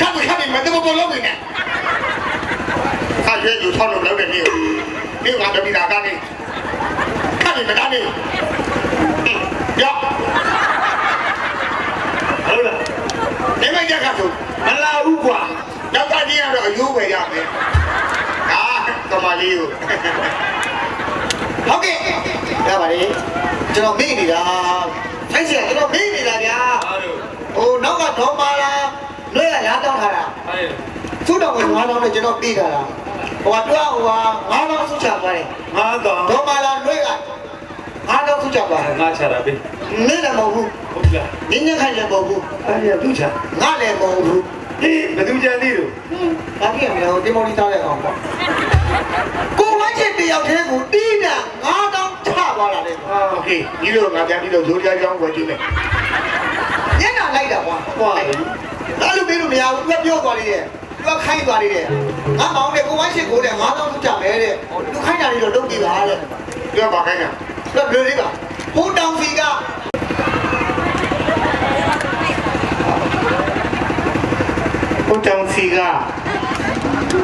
ခါခါမတမပေါ်လုံးနေခါရွေးယူထောင်းလို့လောက်တယ်မြေဒီကတပိတာကနေခါမမကနေယောဟုတ်လားနေမကြခါဆိုမလာဘူးကွာယောက်ျားကြီးကတော့အယိုးပဲရမယ်ဟာကမလေးကိုဟုတ်ကဲ့ရပါလေကျွန်တော်မေ့နေတာဖိုက်စီကကျွန်တော်မေ့နေတာဗျာအားလို့ဟိုနောက်ကဒေါ်မာလာ လွဲကရားတောင်းထားတာ အဲ့ သူ့တော်ဝင်9000နဲ့ကျွန်တော်ပြေးတာလားဟိုကတွားဟိုက9000ဆုချသွားတယ် ငါတော့ ဒေါ်မာလာလွဲက9000ဆုချသွားတယ် ငါချတာပဲ မင်းလည်းမဟုတ်ဘူး ဟုတ်လား နင်းညခိုင်လည်းမဟုတ်ဘူး အဲ့ဒီသူချ ငါလည်းမဟုတ်ဘူး အေးဘယ်သူကြမ်းသေးလို့ ဘာဖြစ်ရမလဲဟိုတင်မော်လီသားတဲ့ကောင်ပေါ့ကိုဝိုင်းချစ်တယောက်တည်းကိုတီးတာ9000ချသွားတာလေ အာ โอเคဒီလိုငါပြန်ပြီးတော့ဇိုးကြားကြောင်းဝယ်ကြည့်မယ် ညနာလိုက်တာကွာကွာအဲ့လိုပြီးလို့မရဘူးသူကပြောသွားလေးတဲ့သူကခိုင်းသွားလေးတဲ့ငါမောင်တဲ့ကိုဝိုင်းချစ်ကိုတဲ့9000ဆုချမယ်တဲ့သူခိုင်းတာလေးတော့လုပ်ပြီးပါတဲ့ပြောပါခိုင်းတာတော့ဘယ်လိုလေးပါဟိုတောင်စီကဟိုတောင်စီက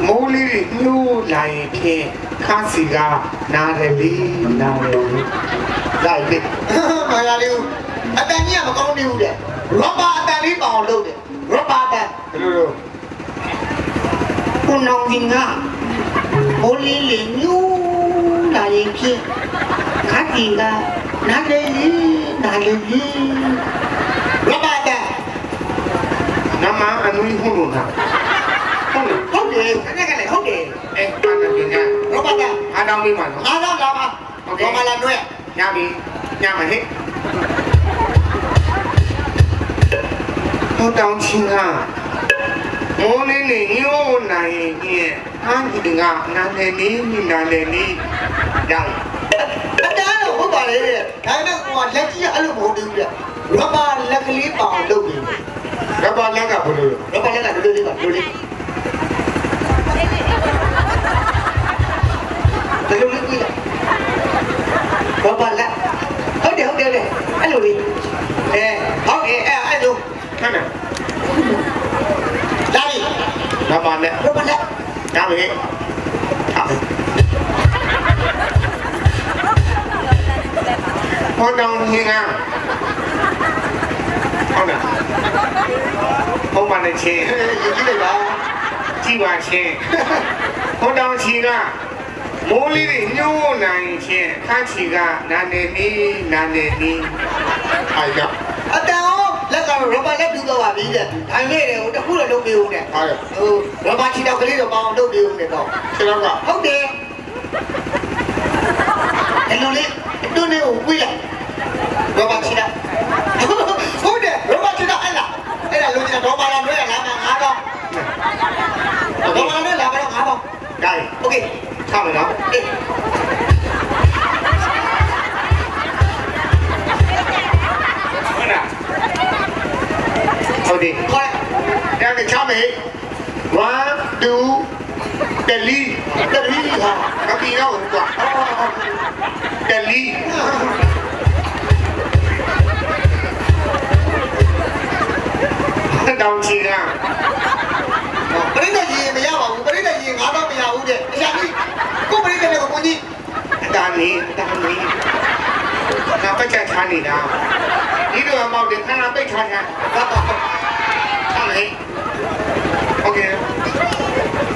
မိုးလေးတွေညှိုးလာရင်ဖြင့်ခါစီကနားတယ်လေးနားတယ်လေးလိုက်ပြီမာယာလေးကို အတန်ကြီးကမကောင်းသေးဘူးတဲ့ရောဘာအတန်လေးပေါအောင်လုပ်တယ်ရောဘာတန်ဘယ်လိုလိုကိုနောင်ကြီးကဘိုးလေးလေးညူးလာရင်ဖြင့်ခါတီကနားလေးလေးနားလေးလေးရောဘာတန်နမအနွေးဟုတ်လို့လားဟုတ်လားဟုတ်တယ်ခဏခဏဟုတ်တယ်အဲပါနေပြီညာရောဘာတန်အားတောင်းလေးပါနော်အားတော့လာပါရောဘာလာတွေ့ညပြီညမဟဲ့ ဟိုတောင်ချင်းကမိုးလေးနေညှိုးနိုင်ရင်ဖြင့်ဟန်းဒီကနားတယ်လေးနားတယ်လေးရောက်အတန်းတော့ဟုတ်ပါလေတဲ့ဒါနဲ့ဟိုကလက်ကြီးကအဲ့လိုမဟုတ်ဘူးတဲ့ရောဘာလက်ကလေးပေါအောင်လုပ်တယ်ရပါလက်ကဘယ်လိုလဲရောဘာလက်ကလိုလေးပါလိုလေးဒီလိုလေးကြည့်လိုက်ရောဘာလက်ဟု တ်တယ်ဟုတ်တယ်လေအဲ့လိုလေးအဲဟုတ်ကဲ့အဲ့အဲ့လိုခဏလာပြီရပါလက်ရောဘာလက်ညမဟဲ့ဟောတောင်ချင်းကဟုတ်လားဟုတ်ပါနဲ့ချင်းယူကြည့်လိုက်ပါကြည့်ပါချင်းဟောတောင်ချင်းက မိုးလေးတွေညှိုးနိုင်ခြင်းခန့်ချီကနာနေနီးနာနေနီးခိုင်ကအတန်အောင်လက်ကတော့ရောဘာလက်ပြူတော့ပါပြီတဲ့ထိုင်ခဲ့တယ်ဟိုတခုတော့လုပ်ပေးဦးတဲ့ဟုတ်ကဲ့ဟိုရောဘာချီတော့ကလေးတော့ပေါအောင်လုပ်ပေးဦးတဲ့တော့ကျွန်တော်ကဟုတ်တယ်အဲ့လိုလေအတွန်းလေးကိုဝေးလိုက်ရောဘာချီတာဟုတ်တယ်ရောဘာချီတာအဲ့လားအဲ့ဒါလုံးချီတာတော့ပါလားလွဲရလားငါးတော့တော့ပါလားလွဲလာပါတော့ငါးတော့ လားဟုတ်တယ်ခေါ်လိုက်ဒါကချမယ်1 2တလီတပီးဟာကပီတော့ကွာတလီတောင်ချီက ပရိသတ်ကြီးမရပါဘူးပရိသတ်ကြီးငါတော့မရဘူးတဲ့တရားကြီးကိုပရိသတ်ကိုကိုကြီး တာ နေတာနေငါပတ်ချထားနေတာဒီလိုအမောက်တွေခဏပိတ်ထားထားထားမယ်โอเค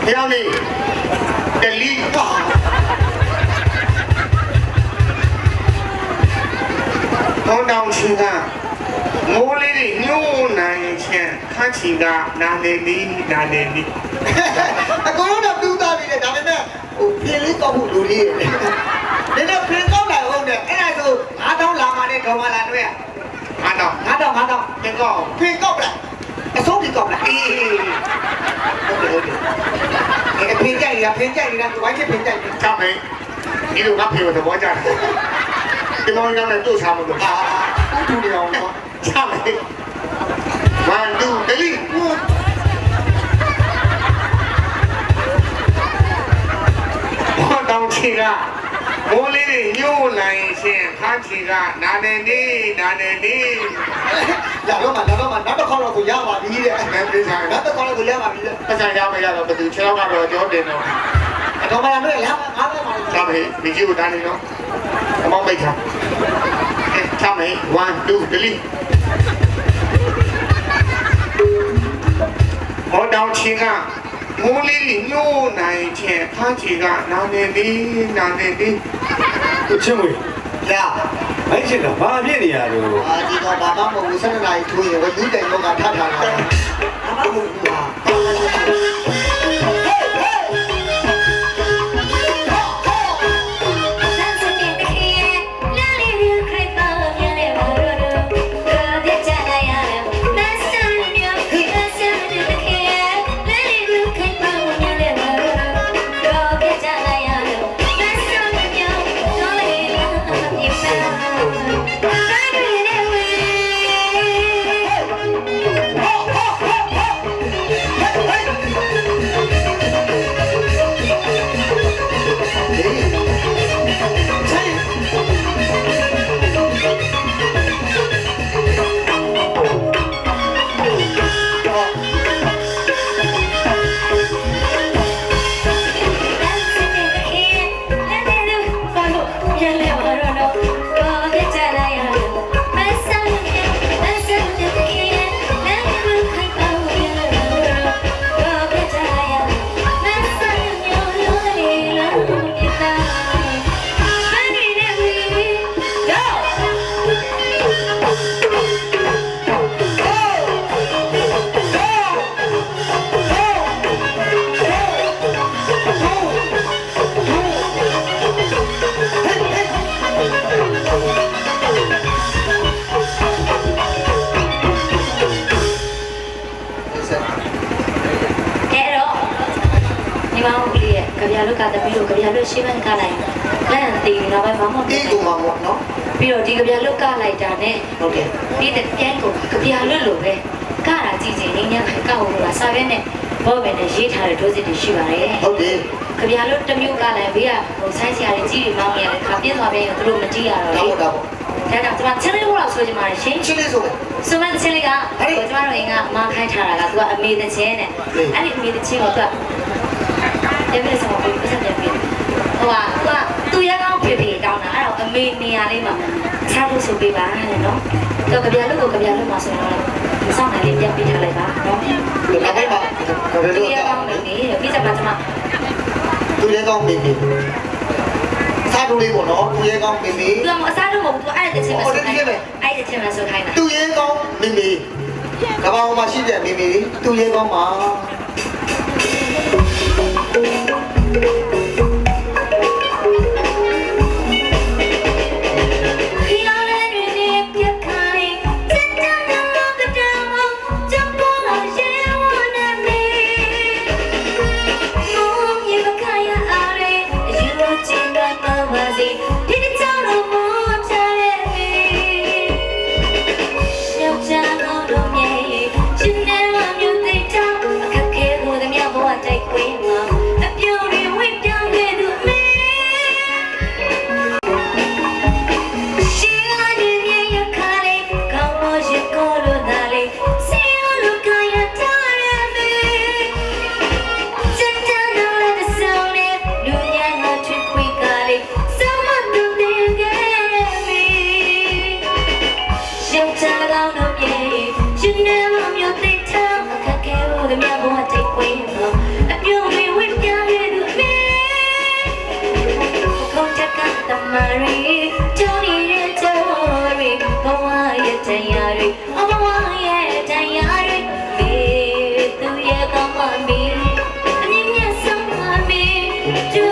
ဖျောင်းနေတလီ ဟာ ဘုံတောင်ချီကမိုးလေးတွေညှိုးနိုင်ချင်းခန့်ချီကနာနေနီးနာနေနီး အကုန်လုံးတော့တူးသားပြီတဲ့ဒါပေမဲ့ဟိုပြင်လေးကောက်ဖို့လူလေးရဲ့ ဒီနေ့ပြင်ကောက်လာဟုတ်တယ်အဲ့ဒါဆို9000လာမှနဲ့ဒေါ်မလာတွေ့ရအားတော့9000 9000သင်ကောပြင်ကောက်လာအစိုးကြီးကောက်လာအေးဟုတ်တယ်ဟုတ်တယ်အဲပြင်ကြိုက်ရပြင်ကြိုက်နေတာသူဝိုင်းချပြင်ကြိုက်တယ်ချမယ်ဒီလိုငါဖေကိုသဘောကျတယ်ဒီမောင်ရောက်နေတို့ချမလို့ဟာတူနေအောင်နော်ချမယ်1 2 3ဘောတောင်ချီက မိုးလေးတွေညှိမျိုးလိုင်းရှင်ခါချီကနာနေနေနာနေနေလာတော့မှလာတော့မှနောက်တစ်ခေါက်တော့ကိုရပါပြီတဲ့ဘယ်ပြစားလဲနောက်တစ်ခေါက်တော့ကိုရပါပြီတဲ့ပတ်စံရမရတော့ဘယ်သူခြေတော့ကတော့ကြောတင်တော့အတော်မှလည်းရပါငါလည်းပါချမေဒီကြီးကိုတန်းနေတော့အမောင်းပိတ်ချချမေ1 2 3ဟောတောင်းချင်းက မိုးလေးညှိုးနိုင်ခြင်းခါချီကနာနေနေနာနေနေကိုချင်းဝေရမိုက်ချင်တာဘာဖြစ်နေရလို့အာဒီတော့ဘာမှမဟုတ်ဘူးဆက်နေလိုက်ထိုးရင်ဝလူတိုင်တော့ကထထားတာဘာမှမဟုတ်ဘူး ရှိပါတယ်ဟုတ်တယ်ကြပြလွတ်တစ်မျိုးကလည်းဘေးကဟိုဆိုင်းစရာတွေကြီးတွေမောင်းနေရတယ်ခါပြင်းသွားပဲသူတို့မကြည့်ရတော့ဒါလေပေါ့ဒါပေါ့ဒါကြောင့်ကျွန်မချင်းလေးဘို့လောက်ဆိုချင်ပါတယ်ရှင်ချင်းလေးဆိုပဲဆိုမှချင်းလေးကဟိုကျွန်တော်တို့အိမ်ကအမခိုင်းထားတာကသူကအမေတဲ့ချင်းနဲ့အဲ့ဒီအမေတဲ့ချင်းကိုသူကပြန်ပြီးဆောင်ပြီးပတ်စံပြန်ပြီး ဟိုကသူကသူရကောင်းဖေဖေတောင်းတာအဲ့တော့အမေနေရာလေးမှာချဖို့ဆိုပေးပါတဲ့နော်တော့ကြပြလို့ကိုကြပြလို့မှာဆိုတော့စောင့်နေလေးပြန်ပြီးထားလိုက်ပါနော်ဒီမှာပဲပါဒါပဲသူလို့ရကောင်းနေနေပြီးကြပါကျွန်မသူရဲကောင်းမိမိစားတူလေးပေါ့နော်သူရဲကောင်းမိမိသူကအစားတော့မဟုတ်ဘူးအဲ့ဒီချင်းမှာဆိုခိုင်းအဲ့ဒီချင်းမှာဆိုခိုင်းတာသူရဲကောင်းမိမိကဘာမှရှိတဲ့မိမိသူရဲကောင်းပါ do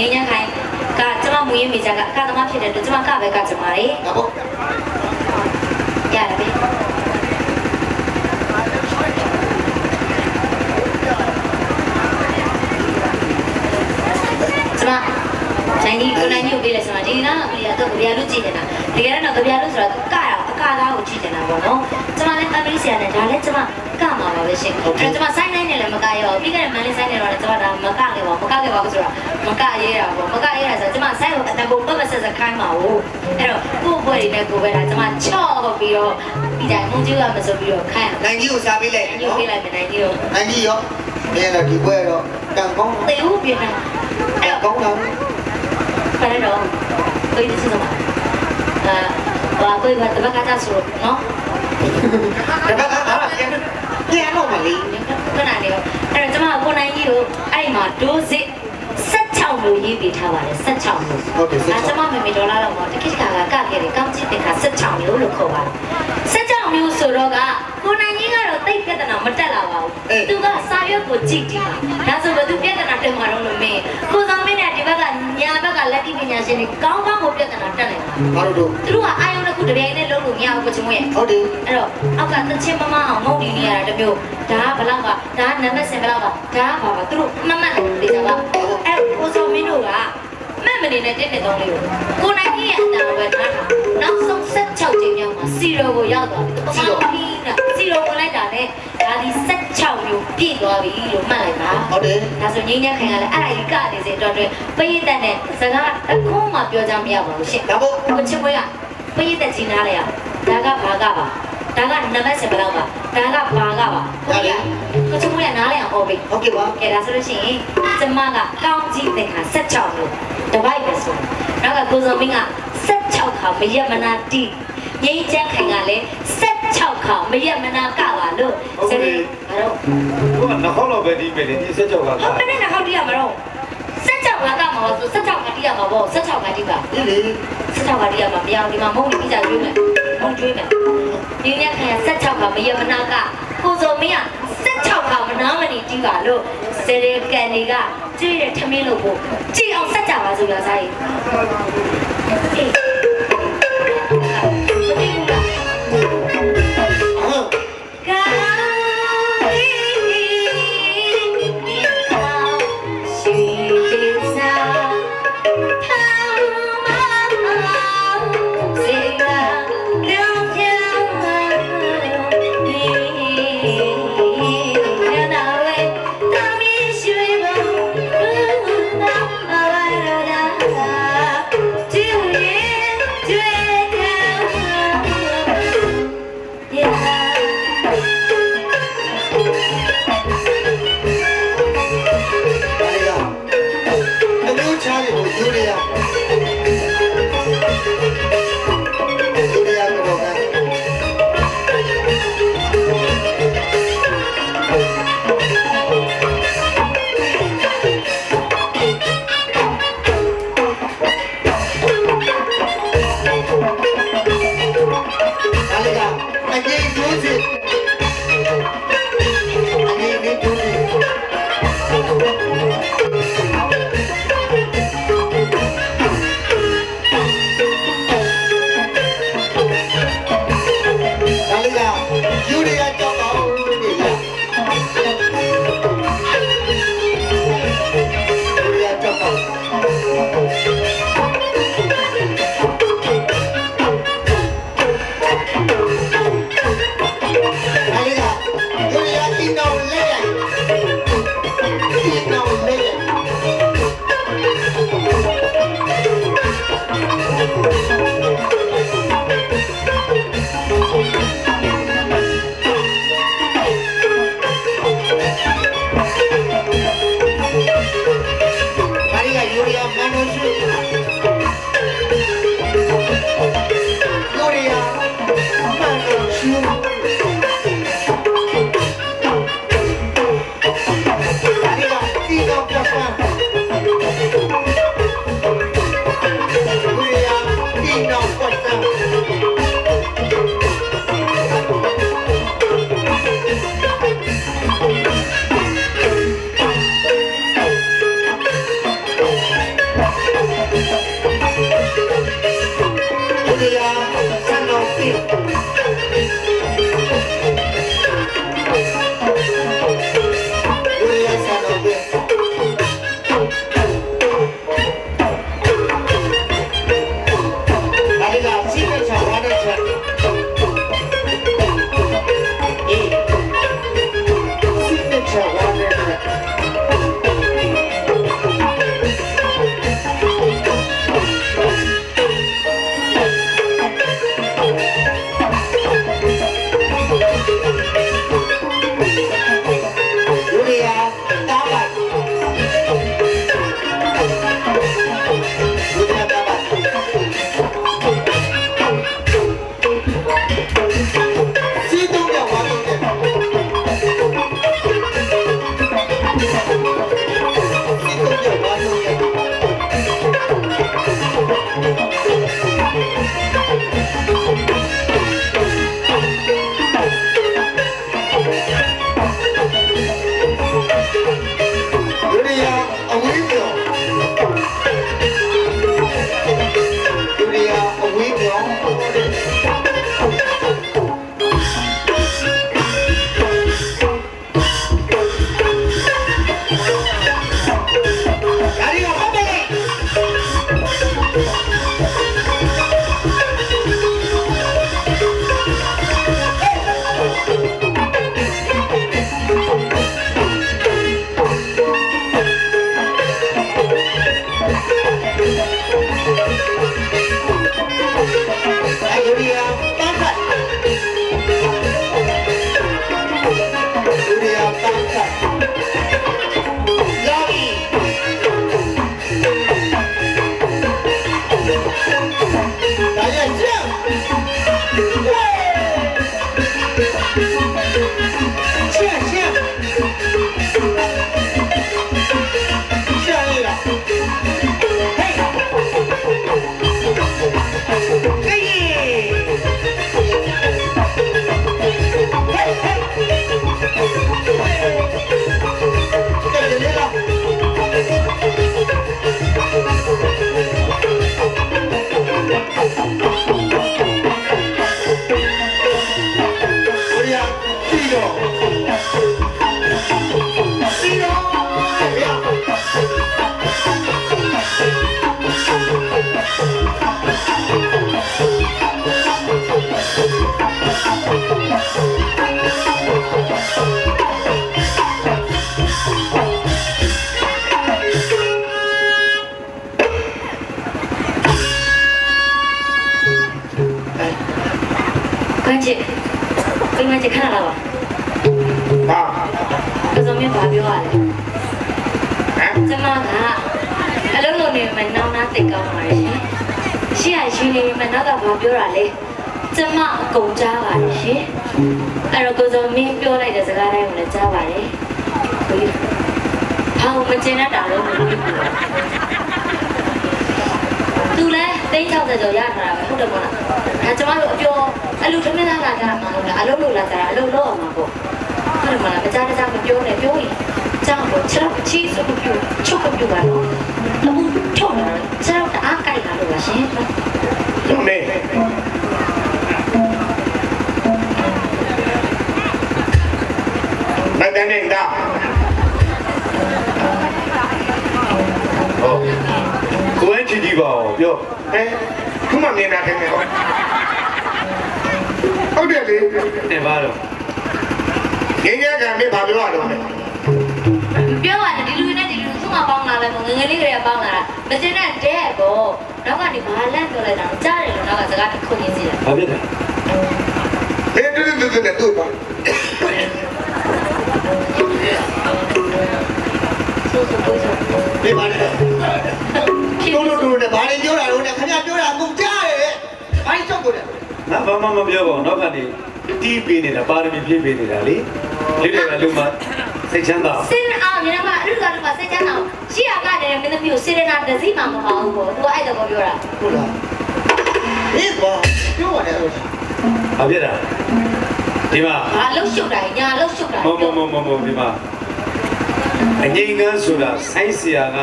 ငင်းညခိုင်ကကျမမူရင်းမိကြကအကသမားဖြစ်တဲ့အတွက်ကျမကပဲကကျမလေးဒါပေါ့ရတယ်ဗျကျမနိုင်ကြီးကိုနိုင်ကြီးကိုပြေးလဲဆိုတော့ဒီနားကပြေးတော့ကြပြလူကြည့်နေတာတကယ်တော့ကြပြလူဆိုတော့ ကရအကကားကိုကြည့်နေတာပေါ့နော်ကျမလည်းအမလီဆီယာနဲ့ဒါလည်းကျမကမှာပါပဲရှင်အဲကျမဆိုင်နိုင်နေလည်းမကရောပြီးခဲ့တဲ့မန်လေးဆိုင်နေတော့လည်းကျမဒါမကခဲ့ပါမကခဲ့ပါဘူးဆိုတော့မကရဲတာပေါ့မကရဲတာဆိုတော့ကျမဆိုင်ကိုအတန်ပုံပတ်ပတ်ဆက်ဆက်ခိုင်းပါဦးအဲ့တော့ကို့ဘွဲတွေနဲ့ကိုပဲဒါကျမချော့ပြီးတော့ပြီးတိုင်းမုန်းကြီးကမဆိုပြီးတော့ခိုင်းနိုင်ကြီးကိုစားပေးလိုက်ညို့ပေးလိုက်မယ်နိုင်ကြီးတို့နိုင်ကြီးရောမင်းတော့ဒီဘွဲတော့တန်ကောင်းတေဦးပြနေတအဲ့န်တော့ကောင်းတော့ဖရတော့ကိုကြီးစစ်စမှာအာ ဘာကိုဘာတပတ်ကတာဆိုနော်တပတ်ကအားပြန်ပြန်တော့မလေးခဏနေရောအဲ့တော့ကျမကိုနိုင်ကြီးတို့အဲ့မှာဒိုးစစ်16မျိုးရေးပေးထားပါတယ်16မျိုးဟုတ်တယ်အဲကျမမေမေဒေါ်လာတော့မတခိကကကခဲ့တယ်ကောင်းချစ်တင်က16မျိုးလို့ခေါ်ပါတယ်16 မျိုးဆိုတော့ကကိုနိုင်ကြီးကတော့တိတ်ပြဿနာမတက်လာပါဘူးသူကစာရွက်ကိုကြည့်တယ်ဒါဆိုဘယ်သူပြဿနာတက်မှာတော့လို့မင်းကိုဆောင်မင်းနဲ့ဒီဘက်ကညာဘက်ကလက်တိပညာရှင်တွေကောင်းကောင်းကိုပြဿနာတက်နိုင်ပါဘာလို့တို့သူတို့ကအာယုံတစ်ခုတစ်ပြိုင်နဲ့လုံးလို့မရဘူးကိုချင်မွေးဟုတ်တယ်အဲ့တော့အောက်ကတချင်းမမအောင်ငုတ်တီနေရတာတစ်မျိုးဒါကဘလောက်ကဒါကနံပါတ်10ဘလောက်ကဒါကဘာပါသူတို့မမတ်တယ်ဒီကအဲ့ကိုစောမင်းတို့က မက်မနေနဲ့တင်းနေတော့လေးကိုကိုနိုင်ကြီးရဲ့အတန်ပဲထားတာနောက်ဆုံး16ချိန်မြောက်မှာစီရိုကိုရောက်သွားပြီစီရိုစီရိုဝင်လိုက်တာနဲ့ဒါဒီ16မျိုးပြည့်သွားပြီလို့မှတ်လိုက်ပါဟုတ်တယ်ဒါဆိုငင်းညက်ခိုင်ကလည်းအဲ့ဒါကြီးကနေစေတော့တွင်ပရိသတ်နဲ့စကားတစ်ခုမှပြောကြမရပါဘူးရှင့်ဒါပေါ့ကိုချစ်မွေးကပရိသတ်ကြီးနားလဲရဒါကဘာကပါ ဒါကနံပါတ်10ဘလောက်ပါဒါကဘာကပါဟုတ်ကဲ့ကိုချစ်မွေးကနားလဲအောင်ဟောပေးဟုတ်ကဲ့ပါကဲဒါဆိုလို့ရှိရင်ကျမကကောင်းကြီးသင်္ခါ16လို့တပိုက်ပဲဆိုနောက်ကကိုစုံမင်းက16ခါမရက်မနာတီငိမ့်ချမ်းခိုင်ကလည်း16ခါမရက်မနာကပါလို့စတဲ့ဘာတော့သူကနှစ်ခေါက်လောက်ပဲဒီပဲလေဒီဆက်ကြောက်ကဟောဘယ်နဲ့ဟောတီးရမှာတော့16ကကမှာဆို16ကတီးရမှာပေါ့16ကတီးပါဒီလေ16ကတီးရမှာမရအောင်ဒီမှာမုံနေပြီးကြကျွေးမယ်မုံကျွေးမယ် ဒီညခိုင်16ခါမရက်မနာကကိုစုံမင်းက16ခါမနာမနေတီးပါလို့စတဲ့ကန်တွေကကျွေးတဲ့ထမင်းလို့ပို့ကြည့်အောင်စက်ကြပါစို့ရစားရေးအေး တင်းတော့ သိကောင်းပါရဲ့ရှင်ရှေ့ရရှင်နေမှနောက်ကဘာပြောတာလဲကျမအကုန်ကြားပါတယ်ရှင်အဲ့တော့ကိုစုံမင်းပြောလိုက်တဲ့စကားတိုင်းကိုလည်းကြားပါတယ်ကိုကြီးဘာလို့မကျင်တတ်တာလဲမလို့သူလည်းတိတ်60ကျော်ရထားတာပဲဟုတ်တယ်မဟုတ်လားဒါကျမတို့အပြောအလူထမင်းလာလာကြမှာဟုတ်လားအလုံးလို့လာကြတာအလုံးလို့အောင်မှာပေါ့ဟုတ်တယ်မလားမကြားတကြားမပြောနဲ့ပြောရင်ကြောက်တော့ချက်ချီးစုပ်ပြချုပ်ပြပါတော့ အခုထုတ်လာချက်တော့အားကြိုက်လာလို့ပါရှင်လုံးနေမတန်နေတာဟုတ်ကိုယ်ချီကြည့်ပါဦးပြောဟဲ့ခုမှမြင်တာခင်ဗျဟုတ်ဟုတ်တယ်လေတင်ပါတော့ငင်းရကံမေးဘာပြောရတော့လဲပြောရတယ်ဒီလူနဲ့ဒီလူသူ့ မှာပေါင်းလာလဲငငယ်လေးကလေးပေါင်းလာတာမကျင်တဲ့တဲ့ပေါ့နောက်ကနေဘာလန့်ပြောလိုက်တာကြားတယ်လို့နောက်ကစကားတစ်ခုရင်းစီတယ်ဘာဖြစ်လဲဘယ်တူတူတူနဲ့တူပါဆိုဆိုကိုဆိုဒီပါလေဖြစ်တို့တို့တို့နဲ့ဘာတွေပြောတာတို့နဲ့ခင်ဗျာပြောတာအကုန်ကြားတယ်ဘာကြီးကြောက်ကုန်လဲငါဘာမှမပြောပါဘူးနောက်ကနေတီးပေးနေတာပါရမီပြည့်ပေးနေတာလေလေးတွေကလူမ စိတ်ချမ်းသာစင်အောင်မြန်မာမှာအဲ့လိုကတော့စိတ်ချမ်းအောင်ရှိရကလည်းမင်းသမီးကိုစေရနာတစည်းမှမဟုတ်ဘူးပေါ့သူကအဲ့တော့ပြောတာဟုတ်လားဒီပါပြောရတယ်လို့ဘာဖြစ်တာဒီမှာဘာလှုပ်ရှုပ်တာညာလှုပ်ရှုပ်တာမမမမမဒီမှာအငိမ့်ကန်းဆိုတာဆိုင်းဆရာက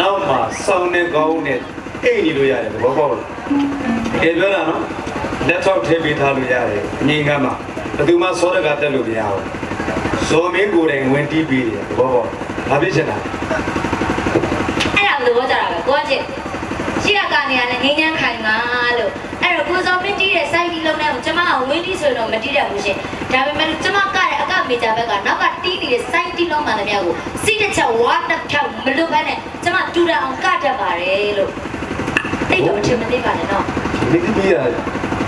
နောက်မှာစောင်းနေကောင်းနဲ့အိတ်နေလို့ရတယ်ဘောပေါက်လားကဲပြောတာနော်လက်ထောက်ထည့်ပေးထားလို့ရတယ်အငိမ်ကမှာဘယ်သူမှစောရကတက်လို့မရဘူး ဇော်မင်းကိုယ်တိုင်ဝင်တီးပြီးတယ်ဘောဘောဘာဖြစ်ချင်တာအဲ့ဒါလို့ပြောကြတာပဲကိုကချင်းရှိရကနေရလဲငင်းငန်းခိုင်ပါလို့အဲ့တော့ကိုစောမင်းတီးတဲ့စိုက်တီးလုံးနဲ့ကိုကျမကဝင်းတီးဆိုတော့မတီးတတ်ဘူးရှင်ဒါပေမဲ့ကျမကတဲ့အကမေဂျာဘက်ကနောက်ကတီးနေတဲ့စိုက်တီးလုံးမှလည်းမြောက်ကိုစိတ်တစ်ချက်ဝါတစ်ဖြောက်မလွတ်ဘဲနဲ့ကျမတူတာအောင်ကတတ်ပါတယ်လို့တိတ်တော့အထင်မသေးပါနဲ့နော်မိကကြီးက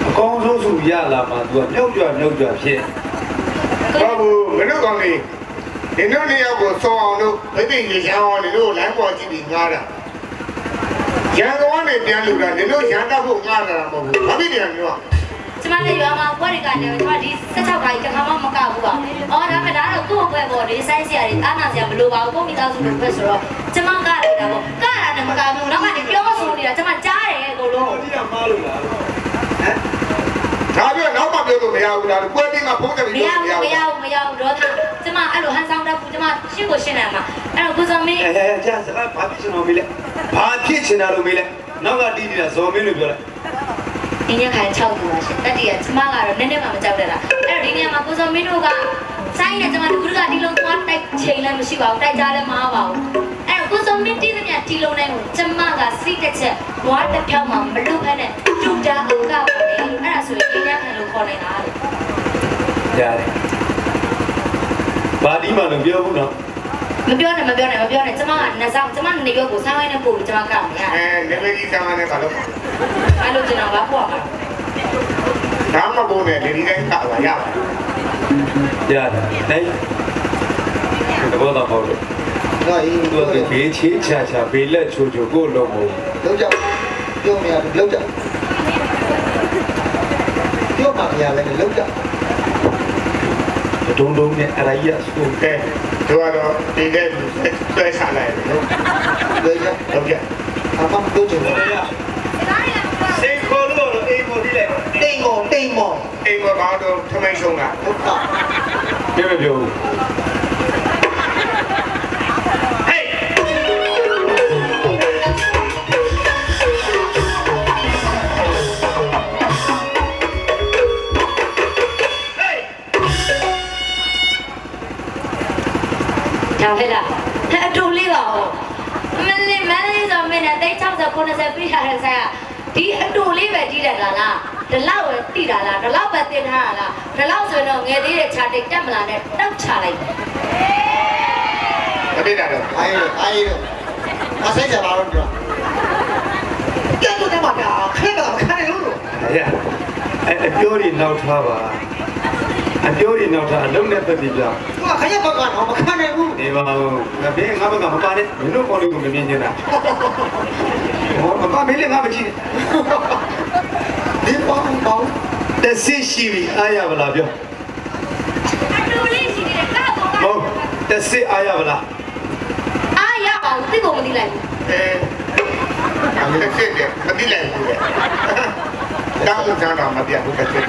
အကောင်းဆုံးစုရလာမှ तू ကမြောက်ကြွမြောက်ကြွဖြစ် ဘာဘူးမင်းတို့ကောင်လေးဒီတို့နေရောက်ကိုစောအောင်လို့ဗိသိရေချောင်းအောင်တို့လမ်းပေါ်ကြည့်ပြီးငားတာရန်ကုန်ကနေပြန်လူတာဒီတို့ရန်တက်ဖို့ငားတာမဟုတ်ဘူးဘာဖြစ်နေလဲမျိုးကျမလည်းရွာမှာပွဲတွေကနေကျမဒီ16ခါကြီးတစ်ခါမှမကဘူးပါ။အော်ဒါပေမဲ့ဒါတော့ကိုယ့်ဘွဲပေါ်ဒီစိုင်းစရာတွေအားနာစရာမလိုပါဘူး။ကိုယ့်မိသားစုလိုပဲဆိုတော့ကျမကလည်းဒါပေါ့။ကတာနဲ့မကဘူး။နောက်ကနေပြောဆိုနေတာကျမကြားတယ်အကုန်လုံးဒီကမားလို့လားဟမ် ဒါပြောနောက်မှပြောလို့မရဘူးလားပွဲတင်းကဖုန်းတယ်။ပြီးမရပြောလို့မရဘူးမဘူးရဘူးမရဘူးတော့သားကျမအဲ့လိုဟန်ဆောင်တတ်ဘူးကျမရှင်းကိုရှင်းတယ်မှာအဲ့တော့ကိုစောမင်းအဲအဲကြာစကားဘာဖြစ်ချင်တော့မေးလဲဘာဖြစ်ချင်တာလို့မေးလဲနောက်ကတီးနေတာဇော်မင်းလို့ပြောလိုက်အင်းရခိုင်6ခုပါရှင်။တက်တီကကျမကတော့နည်းနည်းမှမကြောက်တတ်တာ။အဲ့တော့ဒီနေရာမှာကိုစောမင်းတို့ကစိုင်းနဲ့ကျမတို့ကဒီလုံးသွားတိုက်ချိန်လည်းမရှိပါဘူး။တိုက်ကြလည်းမအားပါဘူး။အဲ့တော့ ကိုစောမင်းတီးသမျှဒီလုံးတိုင်းကိုကျမကစိတ်တစ်ချက်ဘွားတစ်ဖြောင်းမှမလွတ်ဖက်နဲ့တူတာအုပ်ကပါလေ။အဲ့ဒါဆိုရင်အင်းရခိုင်လို့ခေါ်နေတာလေကြားတယ်ဘာဒီမှလို့ပြောဘူးနော်။မပြောနဲ့မပြောနဲ့မပြောနဲ့ကျမကနှဆောင်ကျမနေရွက်ကိုဆောင်းဝိုင်းနဲ့ပို့ပြီးကျမကောက်နေရအဲနေမကြီးဆောင်နေပါလို့။အဲ့လိုကျွန်တော်ကပို့ပါဒါမှမဟုတ်နဲ့ဒီတိုင်းကလာရပါကြားတယ်ဟဲ့တဘောတော့ပေါ့လို့ တော့အေးသူကဘေးချေးချာချာဘေးလက်ချိုချိုကိုလုံးမဟုတ်လောက်ကြပြောမရဘူးလောက်ကြပြောမှမရလည်းလောက်ကြဘူးဒုံဒုံနဲ့အရာကြီးကဆိုကဲတို့ကတော့ဒီကဲဆွဲချလိုက်တယ်နော်လောက်ကြဟုတ်ကဲ့အမပြောချင်တယ်စိတ်ခေါ်လို့အိမ်ပေါ်ဒီလိုက်တိမ်မောတိမ်မောအိမ်ကဘာတော့ထမိန်ဆုံးတာဟုတ်တာပြောမပြော ဒါပဲလားအတူလေးပါဦးမလေးမလေးဆိုမင်းနဲ့တိတ်60 90ပြထားတဲ့ဆိုင်ကဒီအတူလေးပဲတီးတယ်လားလားဒီလောက်ပဲတီးတာလားဒီလောက်ပဲတင်ထားတာလားဒီလောက်ဆိုရင်တော့ငယ်သေးတဲ့ခြာတိတ်တက်မလာနဲ့တောက်ချလိုက်မဖြစ်တာတော့အိုင်အိုင်အဆိုင်ကြပါတော့ပြောကြက်တော့မှာပါခဲတာမခံနိုင်လို့အေးအဲ့အပြောတွေနောက်ထားပါအပြောတွေနောက်ထားအလုံးနဲ့ပတ်ပြီးပြောသူက ခရက်ဘက်ကတော့မခံနိုင်ဘူးနေပါဦးငါဘေးငါဘက်ကမပါနဲ့မင်းတို့ကောင်းလေးကိုမမြင်ချင်တာဟောမပါမင်းလည်းငါမကြည့်ဒီပေါင်းပေါင်းတက်စစ်ရှိပြီအားရပါလားပြောအတူလေးရှိနေတဲ့ကောက်ကောဟုတ်တက်စစ်အားရပါလားအားရပါဘူးသိကုန်မသိလိုက်ဘူးအဲအမေစစ်တယ်မသိလိုက်ဘူးလေတောင်းကြတာမပြတ်ဘူးကစစ်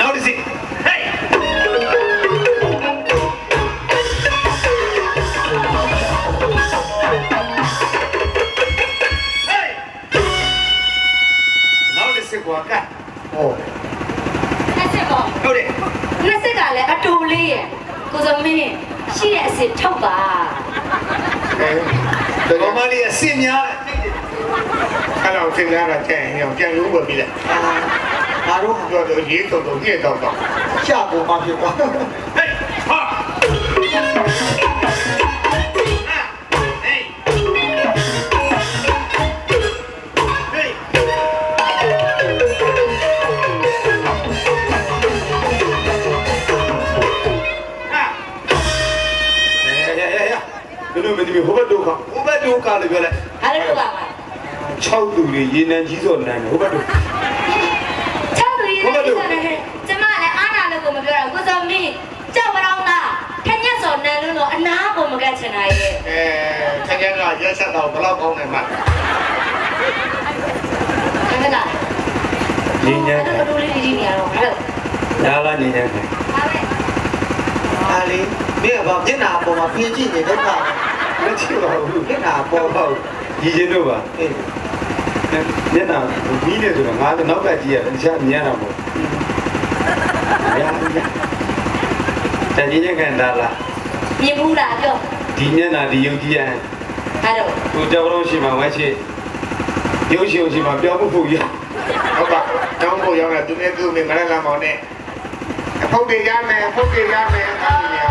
နောက်တစ် တ်ဟောနှစ်စစ်ပေါ့ဟုတ်တယ်နှစ်စစ်ကလည်းအတူလေးရဲ့ကိုစမင်းရှိတဲ့အစစ်ထုတ်ပါအဲဘာမလေးအစင်များအဲ့တော့သင်္ကားကကျန်ရင်ပြန်လို့ပဲပြီးလိုက်ငါတို့တော့တော့ရေးတော့တော့ညစ်တော့တော့ရှာပေါ်မှာဖြစ်သွား ဘယ်လိုမသိဘူးဟိုဘက်ဒုက္ခဟိုဘက်ဒုက္ခလို့ပြောလိုက်ဟာလို့လုပ်ပါမှာ6သူတွေရေနံကြီးစော်နန်းတယ်ဟိုဘက်ဒုက္ခချောက်သူရေးနေတယ်ကျမလည်းအားနာလို့ကိုမပြောတာကိုစမင်းကြောက်မတော့လားခက်ညက်စော်နန်းလို့တော့အနာကိုမကတ်ချင်တာရဲ့အဲခက်ခက်ကရက်ဆက်တော့ဘယ်တော့ကောင်းနေမှာခက်ခက်ကညီညာအတူလေးဒီနေရတော့ဟာလို့ညာလာညီညာခိုင်ဟာပဲအားလေးမင်းကဘာမျက်နှာပေါ်မှာပြင်းကြည့်နေတော့ ပါမချစ်ပါဘူးမျက်နှာပေါ့ပေါ်ပေါ့ညီချင်းတို့ပါအေးမျက်နှာပြီးတယ်ဆိုတော့ငါနောက်ကကြည့်ရတယ်တခြားမြင်ရတာမဟုတ်ရရတကြီးချင်းကန်တာလားမြင်ဘူးလားပြောဒီမျက်နှာဒီယုတ်ကြီးရအဲ့တော့ကိုကြောက်တော့ရှိမှဝဲချစ်ရုပ်ရှင်ရှိမှပြောမှုဖို့ရဟုတ်ပါတောင်းဖို့ရောက်လာသူနဲ့သူနဲ့မရလာမောင်နဲ့အဖုတ်တွေရမယ်အဖုတ်တွေရမယ်အဲ့ဒီနေ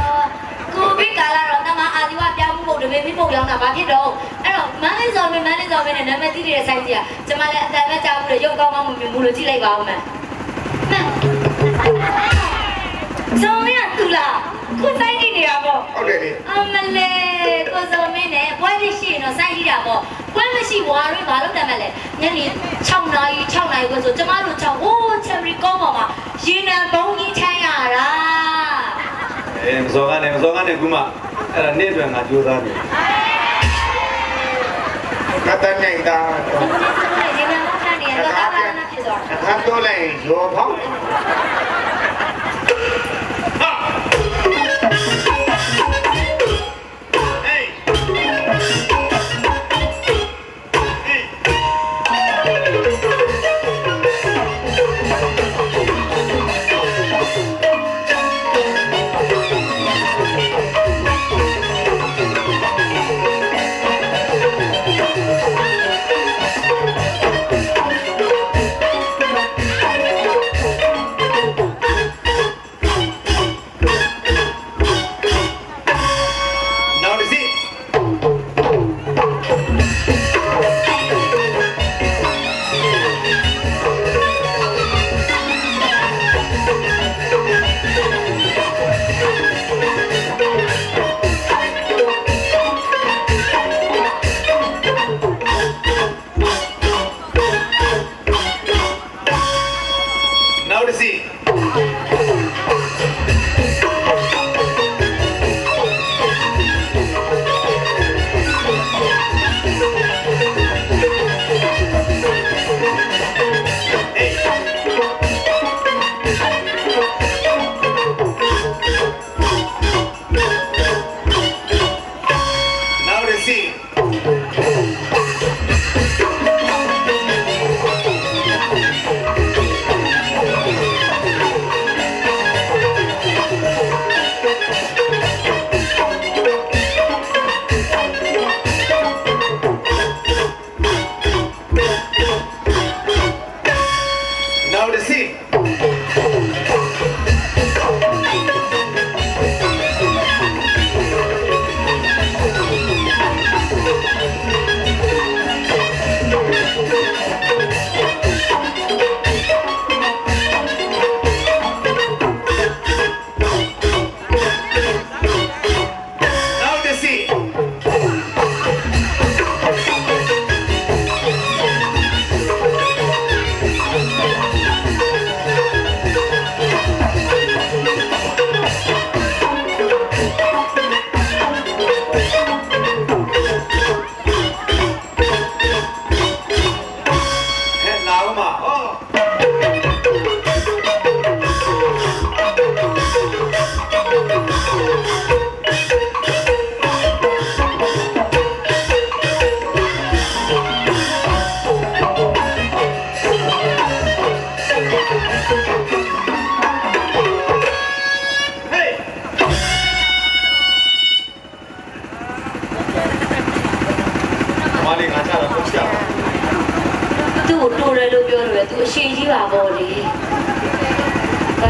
ကိုဗစ်ကာလတော့တမအာဒီဝပြောင်း မှုဖို့တပည့်ပြီးပုံရောင်းတာဘာဖြစ်တော့အဲ့တော့မန်းလေးစော်မင်းမန်းလေးစော်မင်းနဲ့နာမည်ကြီးတဲ့ဆိုင်ကြီးကကျမလည်းအတန်ပဲကြားဘူးလေရုပ်ကောင်းကောင်းမမြင်ဘူးလို့ကြည့်လိုက်ပါဦးမယ်မှန်ဇော်မင်းကသူလားခုဆိုင်ကြည့်နေတာပေါ့ဟုတ်တယ်လေအမလေးကိုဇော်မင်းနဲ့ပွဲလေးရှိရင်တော့စိုက်ကြည့်တာပေါ့ပွဲမရှိဝါရင်းဘာလို့တတ်မလဲညနေ6နာရီ6နာရီကိုဆိုကျမတို့6ဟိုးချယ်ရီကောပေါ်မှာရေနံဘုံကြီးထိုင်းရတာအဲမစောကနေမစောကနေခုမှ အဲ့ဒါနေ့အတွက်ငါကြိုးစားနေကတန်းနိုင်တာဒီနေ့ဆိုရင်ရေနံဘုံထိုင်းနေရတော့တာကနာဖြစ်သွားတာအခါတော့လိုက်ရောဖောင်းဟ